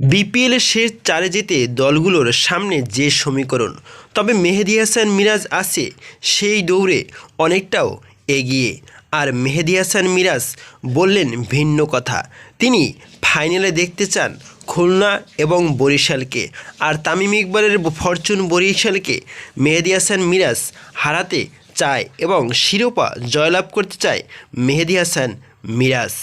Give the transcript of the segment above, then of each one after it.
বিপিএলের শেষ চারে যেতে দলগুলোর সামনে যে সমীকরণ, তবে মেহেদি হাসান মিরাজ আছে সেই দৌড়ে অনেকটাও এগিয়ে। আর মেহেদি হাসান মিরাজ বললেন ভিন্ন কথা, তিনি ফাইনালে দেখতে চান খুলনা এবং বরিশালকে, আর তামিম ইকবালের ফরচুন বরিশালকে মেহেদি হাসান মিরাজ হারাতে চায় এবং শিরোপা জয়লাভ করতে চায় মেহেদি হাসান মিরাজ।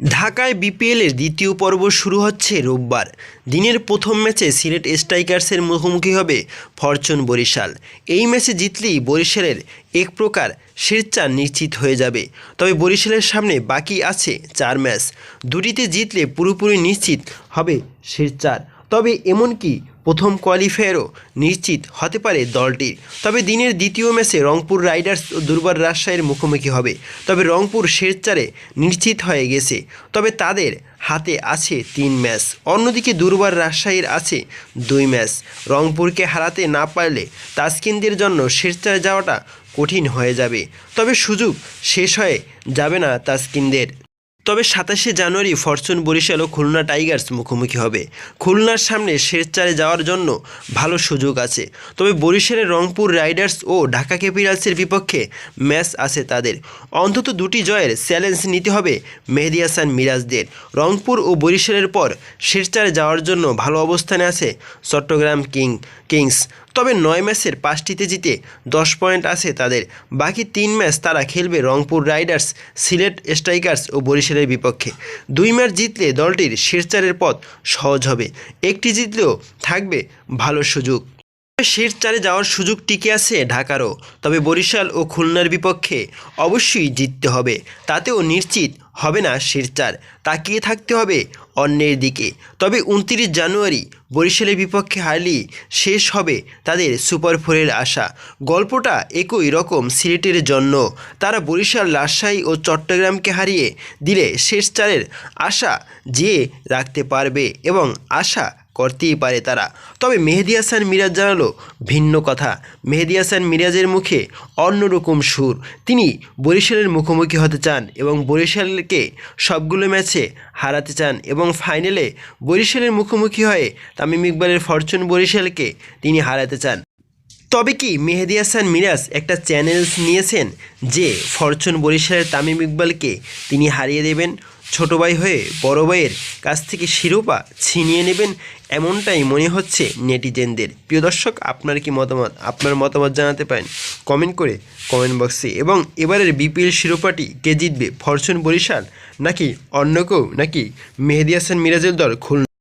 ঢাকায় বিপিএলের দ্বিতীয় পর্ব শুরু হচ্ছে রোববার। দিনের প্রথম ম্যাচে সিলেট স্ট্রাইকার্সের মুখোমুখি হবে ফরচুন বরিশাল। এই ম্যাচে জিতলেই বরিশালের এক প্রকার শীর্চা নিশ্চিত হয়ে যাবে। তবে বরিশালের সামনে বাকি আছে চার ম্যাচ। দুটিতে জিতলে পুরোপুরি নিশ্চিত হবে শীর্ষার তবে এমনকি প্রথম কোয়ালিফায়ারও নিশ্চিত হতে পারে দলটির। তবে দিনের দ্বিতীয় ম্যাচে রংপুর রাইডার্স ও দুর্বার রাজশাহীর মুখোমুখি হবে। তবে রংপুর শেষ চারে নিশ্চিত হয়ে গেছে। তবে তাদের হাতে আছে তিন ম্যাচ। অন্যদিকে দুর্বার রাজশাহীর আছে দুই ম্যাচ। রংপুরকে হারাতে না পারলে তাসকিনদের জন্য শেষ চারে যাওয়াটা কঠিন হয়ে যাবে। তবে সুযোগ শেষ হয়ে যাবে না তাসকিনদের তবে সাতাশে জানুয়ারি ফরচুন বরিশাল ও খুলনা টাইগার্স মুখোমুখি হবে। খুলনার সামনে শেষ চারে যাওয়ার জন্য ভালো সুযোগ আছে। তবে বরিশালের রংপুর রাইডার্স ও ঢাকা ক্যাপিটালসের বিপক্ষে ম্যাচ আছে তাদের। অন্তত দুটি জয়ের চ্যালেঞ্জ নিতে হবে মেহেদি হাসান মিরাজদের। রংপুর ও বরিশালের পর শেষ চারে যাওয়ার জন্য ভালো অবস্থানে আছে চট্টগ্রাম কিং, কিংস। তবে নয় ম্যাচের পাঁচটিতে জিতে দশ পয়েন্ট আছে তাদের। বাকি তিন ম্যাচ তারা খেলবে রংপুর রাইডার্স, সিলেট স্ট্রাইকার্স ও বরিশালের বিপক্ষে। দুই ম্যাচ জিতলে দলটির শেষ চারের পথ সহজ হবে। একটি জিতলেও থাকবে ভালো সুযোগ। শেষ চারে যাওয়ার সুযোগ টিকে আছে ঢাকারও। তবে বরিশাল ও খুলনার বিপক্ষে অবশ্যই জিততে হবে। তাতেও নিশ্চিত হবে না শেরচার। তাকিয়ে থাকতে হবে অন্যের দিকে। তবে উনত্রিশ জানুয়ারি বরিশালের বিপক্ষে হারলেই শেষ হবে তাদের সুপার ফোরের আশা। গল্পটা একই রকম সিলেটের জন্য। তারা বরিশাল, রাজশাহী ও চট্টগ্রামকে হারিয়ে দিলে শেষ চারের আশা যে রাখতে পারবে এবং আশা করতেই পারে তারা। তবে মেহেদি হাসান মিরাজ জানালো, ভিন্ন কথা। মেহেদি হাসান মিরাজের মুখে অন্যরকম সুর। তিনি বরিশালের মুখোমুখি হতে চান এবং বরিশালকে সবগুলো ম্যাচে হারাতে চান এবং ফাইনালে বরিশালের মুখোমুখি হয়ে তামিম ইকবালের ফরচুন বরিশালকে তিনি হারাতে চান। তবে কি মেহেদি হাসান মিরাজ একটা চ্যালেঞ্জ নিয়েছেন যে ফরচুন বরিশালের তামিম ইকবালকে তিনি হারিয়ে দেবেন? ছোট ভাই হয়ে বড় ভাইয়ের কাছ থেকে শিরোপা ছিনিয়ে নেবেন এমনটাই মনে হচ্ছে নেটিজেনদের। প্রিয় দর্শক, আপনার কি মতামত? আপনার মতামত জানাতে পারেন কমেন্ট করে কমেন্ট বক্সে। এবং এবারের বিপিএল শিরোপাটি কে জিতবে? ফরচুন বরিশাল নাকি অন্য কেউ? নাকি মেহেদি হাসান মিরাজের দল খুলনা?